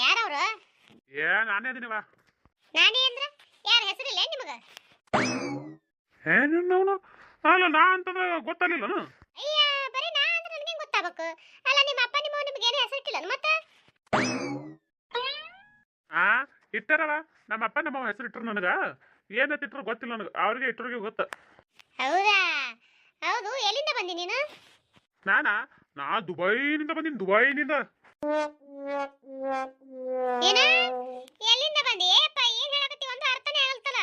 ಯಾರವ್ರು? ಏ ನಾನೇ ಅದೀನಿವ ನಾನೇ ಅಂದ್ರೆ? ಯಾರ ಹೆಸರಿಲ್ಲ ನಿಮಗ? ಏನು ಅವನು? ಅಲ್ಲ ನಾ ಅಂತಂದ್ರೆ ಗೊತ್ತಾಗಲಿಲ್ಲನು? ಅಯ್ಯ ಬರೀ ನಾ ಅಂದ್ರೆ ನನಗೆ ಗೊತ್ತಾಗಬೇಕು. ಅಲ್ಲ ನಿಮ್ಮ ಅಪ್ಪ ನಿಮ್ಮ ನಿಮಗೆ ಏನು ಹೆಸರಿಟ್ಟಿಲ್ಲ ಮತ್ತೆ? ಆ ಇಟ್ಟಾರವ ನಮ್ಮ ಅಪ್ಪ ನಮ್ಮ ಹೆಸರು ಇಟ್ಟರು ನನಗೆ. ಏನಂತ ಇಟ್ಟರು ಗೊತ್ತಿಲ್ಲ ನನಗೆ. ಅವ್ರಿಗೆ ಇಟ್ಟರಿಗೆ ಗೊತ್ತ. ಹೌದಾ? ಹೌದು ಎಲ್ಲಿಂದ ಬಂದಿ ನೀನು? ನಾನಾ? ನಾ ದುಬೈನಿಂದ ಬಂದೀನಿ ದುಬೈನಿಂದ. ಏನ? ಎಲ್ಲಿಂದ ಬಂದಿ? ಏಪ್ಪ ಏನ್ ಹೇಳಕತ್ತಿ? ಒಂದು ಅರ್ಥನೇ ಆಗಲ್ತಲ್ಲ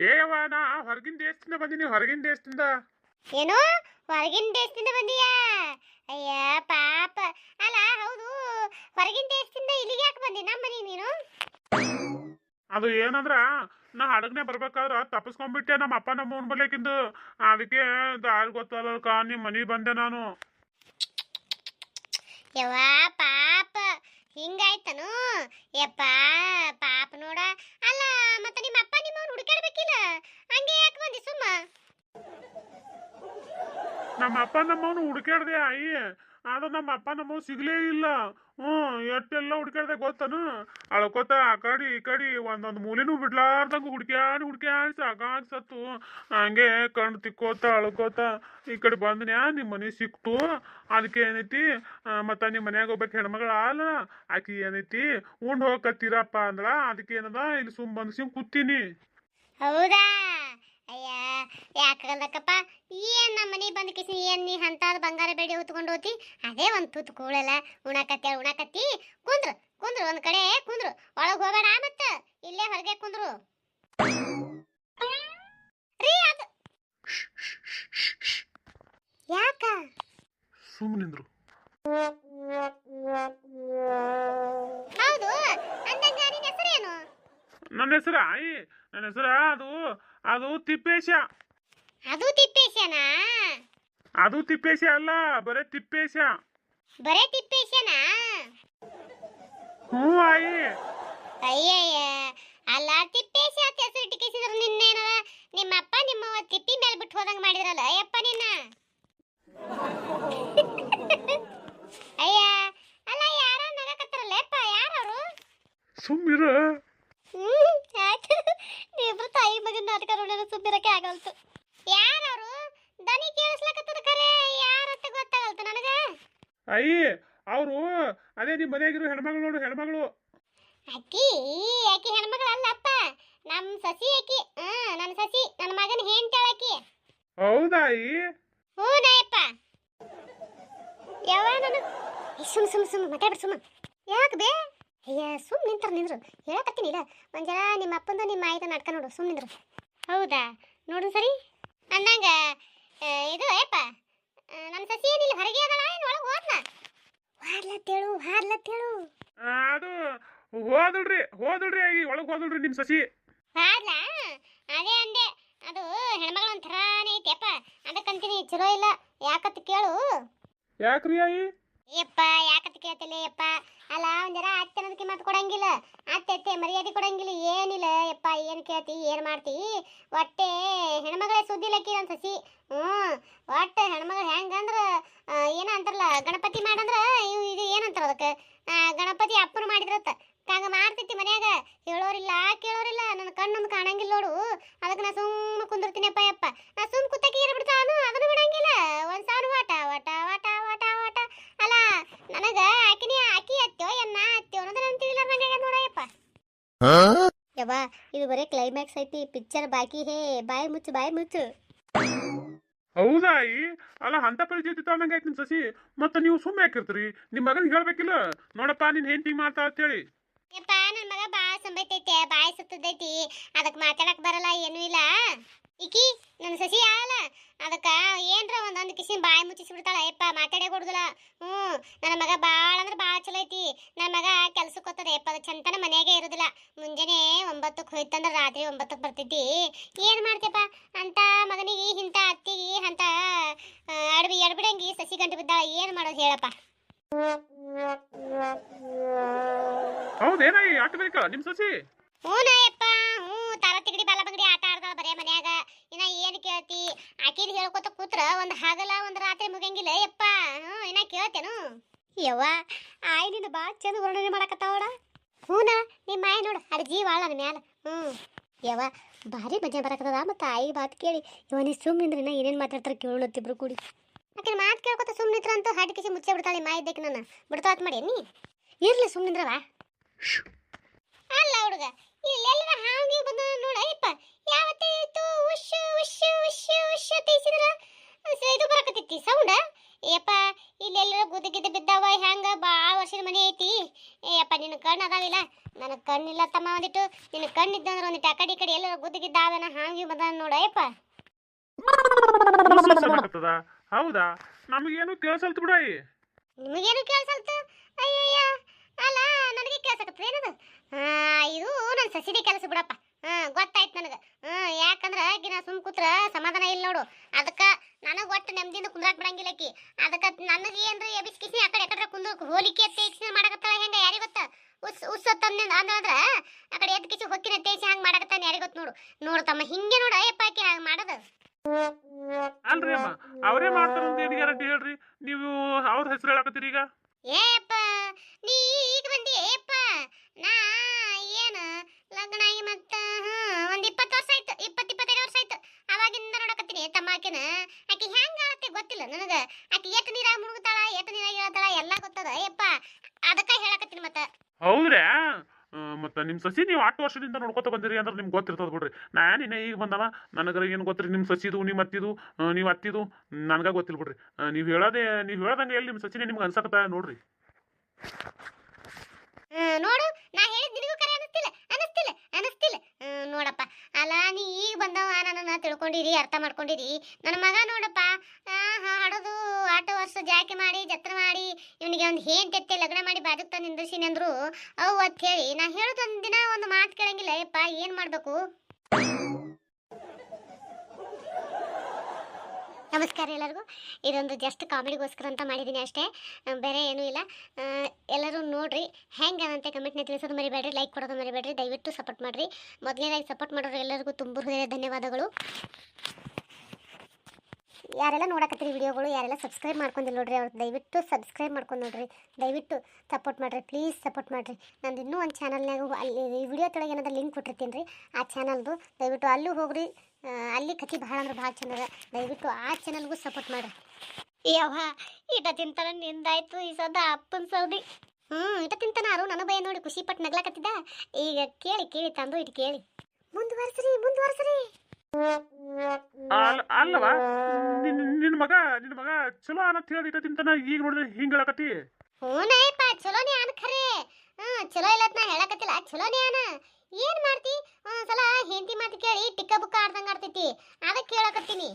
ಏವ ನಾ ಹೊರಗಿನ ದೇಶದಿಂದ ಬಂದಿನಿ ಹೊರಗಿನ ದೇಶದಿಂದ ಏನು? ಹೊರಗಿನ ದೇಶದಿಂದ ಬಂದಿಯಾ? ಅಯ್ಯ ಪಾಪ. ಅಲ್ಲ ಹೌದು. ಹೊರಗಿನ ದೇಶದಿಂದ ಇಲ್ಲಿಗೆ ಯಾಕೆ ಬಂದಿ? ನಮ್ಮ ಮನೆ ನೀನು? ಅದು ಏನಂದ್ರ ನಾ ಹಡಗ್ನೆ ಬರ್ಬೇಕಾದ್ರ ತಪ್ಪಿಸ್ಕೊಂಡ್ಬಿಟ್ಟೆ ನಮ್ಮ ಅಪ್ಪ ನಮ್ಮ ಬಲೇಕಿಂದು ಬರ್ಲಿಕ್ಕಿಂದು ಅದಕ್ಕೆ ದಾರಿ ಗೊತ್ತಲ್ಲಕ ನಿಮ್ಮ ಮನೆಗೆ ಬಂದೆ ನಾನು. ಯವ್ವ ಪಾಪ. ಹಿಂಗಾಯ್ತನು? ಯಪ್ಪ, ಪಾಪ ನೋಡ. ಅಲ್ಲ, ಮತ್ತೆ ನಿಮ್ಮ ಅಪ್ಪ ನಿಮ್ಮವ್ನು ಹುಡುಕಾಡ್ಬೇಕಿಲ್ಲ ಹಂಗೆ ಯಾಕೆ ಬಂದಿ ಸುಮ್ಮ? ನಮ್ಮ ಅಪ್ಪ ನಮ್ಮವನು ಹುಡುಕಾಡ್ದೆ ಅಯ್ಯ. ಆದ್ರೆ ನಮ್ಮ ಅಪ್ಪ ನಮ್ಮವ್ ಸಿಗ್ಲೇ ಇಲ್ಲ. ಹ್ಞೂ ಎಷ್ಟೆಲ್ಲ ಹುಡ್ಕ್ಯಾಡ್ದೆ ಗೊತ್ತನು? ಅಳ್ಕೊತ ಆ ಕಡೆ, ಈ ಕಡೆ ಒಂದೊಂದು ಮೂಲೆನೂ ಬಿಡ್ಲಾರ್ದಂಗ ಹುಡ್ಕ್ಯಾಡಿ ಹುಡ್ಕ್ಯಾಡಿ ಸಾಕಾಗಿ ಸತ್ತು. ಹಂಗೆ ಕಣ್ಣು ತಿಕ್ಕೋತ, ಅಳ್ಕೋತ ಈ ಕಡೆ ಬಂದ್ನ್ಯಾ ನಿಮ್ಮ ಮನೆ ಸಿಕ್ತು? ಅದಕ್ಕೆ ಏನೈತಿ? ಮತ್ತು ನಿಮ್ಮ ಮನ್ಯಾಗ ಒಬ್ಬಾಕಿ ಹೆಣ್ಮಗಳ ಅಲ್ಲ ಆಕಿ ಏನೈತಿ? ಉಂಡ್ ಹೋಗತ್ತೀರಪ್ಪ ಅಂದ್ರ ಅದಕ್ಕೆ ಏನದ? ಇಲ್ಲಿ ಸುಮ್ ಬಂದು ಕೂತೀನಿ. ಹೌದಾ? ಅಯ್ಯ ಯಾಕಲ್ಲಕ್ಕಪ್ಪ ಏನು ನಮ್ಮ ಮನೆಗೆ ಬಂದ ಕಿಸಿ ಏನ್ ನೀ ಅಂತಾದ ಬಂಗಾರ ಬೇಡಿ ಹೊತ್ಕೊಂಡು ಹೋತಿ? ಅದೇ ಒಂದು ತುತ್ತು ಕೂಳಲ್ಲ. ಉಣಕತ್ತಿ ಉಣಕತ್ತಿ. ಕುಂದ್ರು ಕುಂದ್ರು ಒಂದು ಕಡೆ ಕುಂದ್ರು. ಒಳಗೆ ಹೋಗೋಣ ಮತ್ತ. ಇಲ್ಲೇ ಹೊರಗೆ ಕುಂದ್ರು. ರೀ ಅದು. ಯಾಕ? ಸುಮ್ಮನಿಂದ್ರು ಹೌದು ಅಂದಂಗ ನಿನ್ನ ಹೆಸರೇನು? ನನ್ನ ಹೆಸರ ಆಯಿ ನನ್ನ ಹೆಸರ ಅದು. ಅದು ತಿಪ್ಪೇಶ ಅದು ತಿಪ್ಪೇಶನಾ ಅದು ತಿಪ್ಪೇಶ ಅಲ್ಲ ಬರೇ ತಿಪ್ಪೇಶ ಬರೇ ತಿಪ್ಪೇಶನಾ ಹ್ಞೂ ಆಯಿ. ಅಯ್ಯಯ್ಯ ಅಲ್ಲ ತಿಪ್ಪೇಶ ಅಂತ ಹೆಸರು ಇಟ್ಟಿಸಿದ್ರ ನಿನ್ನೇನದ ನಿಮ್ಮ ಅಪ್ಪ ನಿಮ್ಮವ್ವ ತಿಪ್ಪಿ ಮೇಲೆ ಬಿಟ್ಟು ಹೋದಂಗೆ ಮಾಡಿದ್ರಲ್ಲ ಅಯ್ಯಪ್ಪ ನಿನ್ನ? ಅಯ್ಯ ಅಲ್ಲ ಯಾರೋ ನಗಕತ್ತಾರಲ್ಲ ಯಪ್ಪ ಯಾರವರು? ಸುಮ್ಮಿರ. ನೀವಿಬ್ರು ತಾಯಿ ಮಗನ ನಾಟಕ ನೋಡಿದ್ರೆ ಸುಮ್ಮಿರಕ್ಕೆ ಆಗಲ್ತು. ಯಾರವರು? ದನಿ ಕೇಳಿಸ್ಲಕತ್ತದ ಖರೆ ಯಾರಂತ ಗೊತ್ತಾಗಲ್ತು ನನಗೆ? ಅಯ್ಯ ಅವರು ಅದೇ ನಿಮ್ಮ ಮನೆಯಾಗಿರೋ ಹೆಣ್ಮಗಳು ನೋಡು ಹೆಣ್ಮಗಳು. ಅಕ್ಕಿ ಆಕಿ ಹೆಣ್ಮಗಳು ಅಲ್ಲಪ್ಪ ನಮ್ಮ ಸಸಿ ಆಕಿ ಹಾ ನನ್ನ ಸಸಿ ನನ್ನ ಮಗನ ಹೆಂಡತಾಳ ಆಕಿ ಹೌದಾ ಅಯ್ಯ? ಹ್ಞೂ ನಾಯಪ್ಪ. ಯಾವ ನಾನು ಸುಮ್ ಸುಮ್ ಸುಮ್ ಮಾತಾಡ್ಬಿಡು ಸುಮ್ಮ ಯಾಕೆ ಬೇ? ಅಯ್ಯ ಸುಮ್ ನಿಂತರ ನಿಂದ್ರು ಹೇಳಕತ್ತೀನಿ ಇಲ್ಲ ಒಂದ್ ಜರ ನಿಮ್ಮ ಅಪ್ಪಂದು ನಿಮ್ಮ ಆಯ್ತು ನಾಟಕ ನೋಡು ಸುಮ್ ನಿಂದ್ರು ಹೌದಾ? ನೋಡು ಸರಿ. ಅಂದಂಗ ಇದು ಏಪ ನನ್ನ ಸಸಿ ಏನಿಲ್ಲ ಹೊರಗೆ ಅದಳ ಏನು ಒಳಗೆ ಹೋದ್ನ. ಹಾರ್ಲತ್ತೇಳು ಹಾರ್ಲತ್ತೇಳು ಅದು ಹೋದಳ್ರಿ ಹೋದಳ್ರಿ ಆಗಿ ಒಳಗೆ ಹೋದಳ್ರಿ ನಿಮ್ಮ ಸಸಿ. ಹಾರ್ಲ ಅದೇ ಅಂದೆ. ಅದು ಹೆಣ್ಮಗಳು ಒಂಥರಾನೇ ಐತಿಯಪ್ಪ ಅದಕ್ಕಂತೀನಿ ಚಲೋ ಇಲ್ಲ. ಯಾಕತ್ ಕೇಳು. ಯಾಕ್ರಿ ಆಯಿ? ಯಪ್ಪ ಯಾಕತ್ ಕೇಳ್ತಿಲ್ಲ ಯಪ್ಪ ಅಲ್ಲ ಒಂದರ ಅತ್ತೆ ಅನ್ನೋದಕ್ಕೆ ಮಾತು ಕೊಡಂಗಿಲ್ಲ. ಅತ್ತೆ ಅತ್ತೆ ಮರ್ಯಾದೆ ಕೊಡಂಗಿಲ್ಲ, ಏನಿಲ್ಲ. ಯಪ್ಪ ಏನು ಕೇಳ್ತಿ, ಏನು ಮಾಡ್ತಿ? ಒಟ್ಟೆ ಹೆಣ್ಮಗಳೇ ಸುದ್ದಿಲಕ್ಕಿ ಅಂತ ಸಸಿ. ಹ್ಞೂ ಒಟ್ಟು ಹೆಣ್ಮಗಳು ಹೆಂಗಂದ್ರೆ ಏನ ಅಂತಾರಲ್ಲ, ಗಣಪತಿ ಮಾಡಂದ್ರೆ ಇವು ಇದು ಏನಂತಾರ ಅದಕ್ಕೆ? ಗಣಪತಿ ಅಪ್ಪನ ಮಾಡಿದ್ರತ್ತ. ಹಂಗ ಮಾಡ್ತೈತಿ ಮನ್ಯಾಗ. ಹೇಳೋರಿಲ್ಲ, ಕೇಳೋರಿಲ್ಲ. ನನ್ನ ಕಣ್ಣೊಂದು ಕಾಣಂಗಿಲ್ಲ ನೋಡು. ಅದಕ್ಕೆ ನಾ ಸುಮ್ಮನೆ ಕುಂದಿರ್ತೀನಪ್ಪ, ಯಪ್ಪ. ನಾ ಸುಮ್ಮನೆ ಕುತ್ತಕ್ಕೆ ಏರ್ಬಿಡ್ತಾನು ಅದನ್ನು ಬಿಡಂಗಿಲ್ಲ. ಒಂದು ಸಾವಿರ ವಾಟ ವಾಟ ವಾಟ ಅಲ್ಲ ನನಗ ಆಕಿನಿ ಆಕಿ ಹತ್ತೋ ಎನ್ನ ಹತ್ತೋ ಅನ್ನೋದು ನನ್ ತಿಳಿಲ್ಲ ನಂಗೆ ನೋಡಯ್ಯಪ್ಪ ಯವ್ವ ಇದು ಬರೀ ಕ್ಲೈಮ್ಯಾಕ್ಸ್ ಐತಿ ಪಿಕ್ಚರ್ ಬಾಕಿ ಹೇ ಬಾಯಿ ಮುಚ್ಚು ಬಾಯಿ ಮುಚ್ಚು. ಹೌದಾ ಅಲ್ಲ ಹಂತ ಪರಿಚಯ ತಗೊಂಡಂಗೆ ಆಯ್ತು ಸಸಿ. ಮತ್ತೆ ನೀವು ಸುಮ್ಮನೆ ಯಾಕಿರ್ತೀರಿ ನಿಮ್ಮ ಮಗನಿಗೆ ಹೇಳ್ಬೇಕಿಲ್ಲ? ನೋಡಪ್ಪ ನಿನ್ ಹೆಂಡತಿ ಮಾಡ್ತಾ ಅಂತೇಳಿ ಯಪ್ಪ ನನ್ನ ಮಗ ಬಾಳ ಸಂಬೈತೈತೆ ಬಾಯಿ ಸುತ್ತದೈತಿ. ಅದಕ್ಕೆ ಮಾತಾಡಕ್ ಬರಲ್ಲ ಏನೂ ಇಲ್ಲ. ಈಕಿ ನನ್ನ ಸಸಿ ಆಗಲ್ಲ ಅದಕ್ಕ ಏನ್ರ ಒಂದೊಂದು ಕಿಸಿನ ಬಾಯಿ ಮುಚ್ಚಿಸಿ ಬಿಡ್ತಾಳ ಯಪ್ಪ ಮಾತಾಡೇ ಕೊಡುದಿಲ್ಲ. ಹ್ಞೂ ನನ್ನ ಮಗ ಭಾಳ ಅಂದ್ರೆ ಭಾಳ ಚಲೋ ಐತಿ. ನನ್ನ ಮಗ ಕೆಲ್ಸಕ್ಕೆ ಹೋಗ್ತದೆ. ಯಪ್ಪ ಅದು ಚಂತನ ಮನೆಯಾಗೆ ಇರೋದಿಲ್ಲ. ಮುಂಜಾನೆ ಒಂಬತ್ತಕ್ಕೆ ಹೋಯ್ತಂದ್ರೆ ರಾತ್ರಿ ಒಂಬತ್ತಕ್ಕೆ ಬರ್ತೈತಿ ಏನು ಮಾಡ್ತೇಪ್ಪ ಅಂತ ಮಗನಿಗೆ ಇಂಥ ಅತ್ತಿಗೆ ಅಂತ ಅಡ್ಬಿ ಎಡ್ಬಿಡಂಗಿ ಸಸಿ ಗಂಟು ಬಿದ್ದಾಳ. ಏನು ಮಾಡೋದು ಹೇಳಪ್ಪ? ಬೇಕಾ ನಿಮ್ಮ ಸಸಿ? ಹ್ಞೂ ನಾಯಪ್ಪ ಹ್ಞೂ ತಾರ ತಿಗಡಿ ಬಾಲ ಬಗಡಿ ಆಟ ಆಡ್ದಾಳ ಬರೇ ಮನ್ಯಾಗ. ಇನ್ನ ಆಕಿದ್ ಹೇಳ್ಕೊತ ಕೂತ್ರ ಒಂದ್ ಹಾಗಲ ಒಂದ್ ರಾತ್ರಿ ಮುಗಿಯಂಗಿಲ್ಲ, ಯಪ್ಪ. ಹ್ಞೂ, ಇನ್ನ ಕೇಳ್ತೇನು. ಯವ್ವ, ಆಯ್ ನಿನ್ನ ಬಾ ಚಂದ ವರ್ಣನೆ ಮಾಡಕತ್ತಾವಡ ಹೂನ ನಿಮ್ಮ ಆಯ್ ನೋಡು, ಅರ್ಜಿ ವಾಳ ನನ್ನ ಮ್ಯಾಲ. ಹ್ಞೂ. ಯವ್ವ, ಭಾರಿ ಮಜಾ ಬರಕತ್ತದ ಮತ್ತು ಆಯಿ ಬಾತ್ ಕೇಳಿ. ಇವ ನೀ ಸುಮ್ಮನಿಂದ್ರೆ ನಾ ಏನೇನು ಮಾತಾಡ್ತಾರೆ ಕೇಳೋಣತ್ತಿಬ್ರು ಕೂಡಿ. ಆಕಿನ ಮಾತು ಕೇಳ್ಕೊತ ಸುಮ್ಮನಿದ್ರ ಅಂತ ಹಾಡಿ ಕಿಸಿ ಮುಚ್ಚೆ ಬಿಡ್ತಾಳೆ ಮಾ ಇದ್ದಕ್ಕೆ ನಾನು ಬಿಡ್ತಾತ್ ಮಾಡಿ ನೀ ಇರ್ಲಿ ಸುಮ್ಮನಿದ್ರವ ಅಲ್ಲ ಹುಡುಗ ಇಲ್ಲೆಲ್ಲರ ಹಾಂಗಿ ಬಂದ ನೋಡ ಅಯ್ಯಪ್ಪ ಯಾವತ್ತಿತ್ತು ಉಶ್ ಉಶ್ ಉಶ್ ಉಶ್ ತೀಸಿದ್ರ ಇದು ಬರಕತ್ತಿತ್ತು ಸೌಂಡ? ಯಪ್ಪ ಬಿದ್ದಾವ ಹೆಂಗ ಭಾಳ ವರ್ಷದ ಮನೆ ಐತಿ. ಏಪ್ಪ ನಿನ್ನ ಕಣ್ಣು ಅದಾವಿಲ್ಲ. ನನಗೆ ಕಣ್ಣಿಲ್ಲ ತಮ್ಮ ಒಂದಿಟ್ಟು. ನಿನ್ನ ಕಣ್ಣಿದ್ದ ಇದ್ದಂದ್ರೆ ಒಂದಿಟ್ಟು ಆ ಕಡೆ ಈ ಕಡೆ ಎಲ್ಲರ ಗುದ್ದ ಗಿದ್ದಾವನ ಹಾಂಗಿ ಬಂದ ನೋಡ ಅಯ್ಯಪ್ಪ ಹೌದಾ? ನಮಗೇನು ಕೇಳಿಸಲ್ತು ಬಿಡಾಯಿ ನಿಮಗೇನು ಕೇಳಿಸಲ್ತು ಅಯ್ಯಯ್ಯ. ನನಗೆ? ಏನದು ಇದು ನನ್ನ ಸಸಿದೆ ಕೆಲಸ ಬಿಡಪ್ಪ. ಹಾ ಗೊತ್ತಾಯ್ತು ನನಗೆ. ಹಾ ಯಾಕಂದ್ರೆ ಗಿನ ಸುಮ್ ಕೂತ್ರ ಸಮಾಧಾನ ಇಲ್ಲ ನೋಡು. ಅದಕ್ಕೆ ನನಗೆ ಒಟ್ಟು ನೆಮ್ಮದಿಯಿಂದ ಕುಂದ್ರಾಕ್ ಬಿಡಂಗಿಲ್ಲ ಆಕಿ. ಅದಕ್ಕೆ ನನಗೆ ಏನ್ರಿ ಎಬಿಸ್ಕಿಸಿ ಆ ಕಡೆ ಕಡೆ ಕುಂದ್ರ ಹೋಲಿಕೆ ತೇಗ್ಸಿ ಮಾಡಕತ್ತಾಳ ಹೆಂಗ ಯಾರಿಗೆ ಗೊತ್ತ? ಉಸ್ ಉಸ್ ತಂದಿಂದ ಅಂದ್ರ ಆ ಕಡೆ ಎದ್ ಕಿಸಿ ಹೊಕ್ಕಿನ ತೇಗ್ಸಿ ಹಂಗೆ ಮಾಡಕತ್ತಾನೆ ಯಾರಿಗೆ ಗೊತ್ತು ನೋಡು. ನೋಡು ತಮ್ಮ ಹಿಂಗೆ ನೋಡು. ಅಯ್ಯಪ್ಪ ಆಕಿ ಹಂಗೆ ಮಾಡೋದು? ಅಲ್ರಿ ಅಮ್ಮ ಅವರೇ ಮಾಡ್ತಾರಂತ ಏನು ಗ್ಯಾರಂಟಿ ಹೇಳ್ರಿ? ನೀವು ಅವ್ರ ಹೆಸರು ಹೇಳಕತ್ತೀರಿ ಈಗ? ಏಪ್ಪ ನೀ ಈಗ ಬಂದಿ ಏಪ್ಪ ನಾ ಏನು ಲಗ್ನ ಆಗಿ ಮತ್ತ ಒಂದ್ ಇಪ್ಪತ್ತು ವರ್ಷ ಆಯ್ತು ಇಪ್ಪತ್ತು ಇಪ್ಪತ್ತೈದು ವರ್ಷ ಆಯ್ತು. ಅವಾಗಿಂದ ನೋಡಕತ್ತೀನಿ ತಮ್ಮಾಕಿನ ಆಕಿ ಹೆಂಗ ಆಳತ್ತೆ ಗೊತ್ತಿಲ್ಲ ನನಗ. ಆಕಿ ಎಷ್ಟು ನೀರಾಗ ಮುಳುಗುತ್ತಾಳ ಎಷ್ಟು ನೀರಾಗ ಹೇಳ್ತಾಳ ಎಲ್ಲ ಗೊತ್ತದ. ಯಪ್ಪ ಅದಕ್ಕ ಹೇಳಕತ್ತೀನಿ ಮತ್ತ. ಹೌದ್ರಾ? ಮತ್ತು ನಿಮ್ಮ ಸಸಿ ನೀವು ಆಟು ವರ್ಷದಿಂದ ನೋಡ್ಕೊತ ಬಂದಿರಿ ಅಂದ್ರೆ ನಿಮ್ಗೆ ಗೊತ್ತಿರ್ತದ ಬಿಡ್ರಿ. ನಾನು ಇನ್ನೇ ಈಗ ಬಂದವ. ನನಗೆ ಏನು ಗೊತ್ತಿರಿ ನಿಮ್ಮ ಸಸಿದು ನಿಮ್ಮ ಅತ್ತಿದು ನೀವು ಅತ್ತಿದು ನನಗ ಗೊತ್ತಿಲ್ಲ ಬಿಡ್ರಿ. ನೀವು ಹೇಳೋದೇ ನೀವು ಹೇಳ್ದಂಗೆ ಎಲ್ಲಿ ನಿಮ್ಮ ಸಸಿನೇ ನಿಮ್ಗೆ ಅನ್ಸಕತ್ತ ನೋಡ್ರಿ. ನೋಡು ನಾ ಹೇಳಿದ್ ನಿನಗೂ ಕರೆ ಅನಿಸ್ತಿಲ್ಲ ಅನಿಸ್ತಿಲ್ಲ ಅನಿಸ್ತಿಲ್ಲ ಹ್ಮ್, ನೋಡಪ್ಪ. ಅಲ್ಲ, ನೀ ಈಗ ಬಂದವ ನನ್ನ ತಿಳ್ಕೊಂಡಿರಿ, ಅರ್ಥ ಮಾಡ್ಕೊಂಡಿರಿ. ನನ್ನ ಮಗ ನೋಡಪ್ಪ ಹಡದು ಆಟ ವರ್ಷ ಜಾಕೆ ಮಾಡಿ ಜತ್ರ ಮಾಡಿ, ಇವನಿಗೆ ಒಂದು ಹೆಂಡತಿ ಲಗ್ನ ಮಾಡಿ ಬಾಜು ತಂದು ನಿಂದ್ರಸೀನಿ ಅಂದ್ರು. ಅವು ಅಂತ ಹೇಳಿ, ನಾ ಹೇಳೋದು ಒಂದು ದಿನ ಒಂದು ಮಾತು ಕೇಳಂಗಿಲ್ಲ ಯಪ್ಪ ಏನು ಮಾಡಬೇಕು? ನಮಸ್ಕಾರ ಎಲ್ಲರಿಗೂ. ಇದೊಂದು ಜಸ್ಟ್ ಕಾಮಿಡಿಗೋಸ್ಕರ ಅಂತ ಮಾಡಿದ್ದೀನಿ ಅಷ್ಟೇ. ಬೇರೆ ಏನೂ ಇಲ್ಲ. ಎಲ್ಲರೂ ನೋಡ್ರಿ ಹೆಂಗದಂತೆ ಕಮೆಂಟ್ನ ತಿಳಿಸೋದು ಮರಿಬೇಡ್ರಿ ಲೈಕ್ ಕೊಡೋದು ಮರಿಬೇಡ್ರಿ, ದಯವಿಟ್ಟು ಸಪೋರ್ಟ್ ಮಾಡಿರಿ. ಮೊದಲನೇದಾಗಿ ಸಪೋರ್ಟ್ ಮಾಡೋರು ಎಲ್ಲರಿಗೂ ತುಂಬ ಹೃದಯ ಧನ್ಯವಾದಗಳು. ಯಾರೆಲ್ಲ ನೋಡಕತ್ತೀರಿ ವಿಡಿಯೋಗಳು, ಯಾರೆಲ್ಲ ಸಬ್ಸ್ಕ್ರೈಬ್ ಮಾಡ್ಕೊಂಡಿಲ್ಲ ನೋಡ್ರಿ, ಅವ್ರು ದಯವಿಟ್ಟು ಸಬ್ಸ್ಕ್ರೈಬ್ ಮಾಡ್ಕೊಂಡು ನೋಡ್ರಿ. ದಯವಿಟ್ಟು ಸಪೋರ್ಟ್ ಮಾಡಿರಿ ಪ್ಲೀಸ್ ಸಪೋರ್ಟ್ ಮಾಡಿರಿ. ನಂದು ಇನ್ನೂ ಒಂದು ಚಾನಲ್ನಾಗ ಅಲ್ಲಿ ವಿಡಿಯೋ ತೊಳಗೆ ಏನಾದ್ರು ಲಿಂಕ್ ಕೊಟ್ಟಿರ್ತೀನಿ ರೀ ಆ ಚಾನಲ್ದು ದಯವಿಟ್ಟು ಅಲ್ಲೂ ಹೋಗ್ರಿ ಅಲ್ಲಿ ಕಥೆ ಭಾಳ ಅಂದ್ರೆ ಭಾಳ ಚಂದ ಅದ. ದಯವಿಟ್ಟು ಆ ಚಾನಲ್ಗೂ ಸಪೋರ್ಟ್ ಮಾಡ್ರಿ. ಯವ್ವ ಇಟ ತಿಂತಾನ ನಿಂದಾಯ್ತು ಈ ಸದ ಅಪ್ಪನ ಸೌದಿ. ಹ್ಞೂ ಇಟ ತಿಂತಾನ ಅರು ನನ್ನ ಭಯ ನೋಡಿ ಖುಷಿ ಪಟ್ಟು ನಗ್ಲಾಕತ್ತಿದ್ದ. ಈಗ ಕೇಳಿ ಕೇಳಿ ತಂದು ಇಟ್ಟು ಕೇಳಿ. ಮುಂದುವರ್ಸ್ರಿ ಮುಂದುವರ್ಸ್ರಿ. ಅಲ್ಲ ಅಲ್ಲವ? ನಿನ್ನ ಮಗ ನಿನ್ನ ಮಗ ಚಲೋ ಅನ್ನತ್ ಹೇಳಿ ಇಟ್ಟ ತಿಂತಾನ ಈಗ ನೋಡಿದ್ರೆ ಹಿಂಗೆ ಹೇಳಕತ್ತಿ. ಹೂನಯ್ಯಪ್ಪ ಚಲೋನೇ ಅನ್ ಖರೆ. ಹ್ಞೂ ಚಲೋ ಇಲ್ಲತ್ ನಾ ಹೇಳಕತ್ತಿಲ್ಲ ಚಲೋನೇ ಅನ ಏನ್ ಮಾಡ್ತಿ? ಒಂದೊಂದ್ಸಲ ಹೆಂಡತಿ ಮಾತು ಕೇಳಿ ಟಿಕ್ಕ ಬುಕ್ಕ ಆಡ್ದಂಗ ಆಡ್ತೈತಿ. ಅದಕ್ಕೆ ಕೇಳಕತ್ತೀನಿ.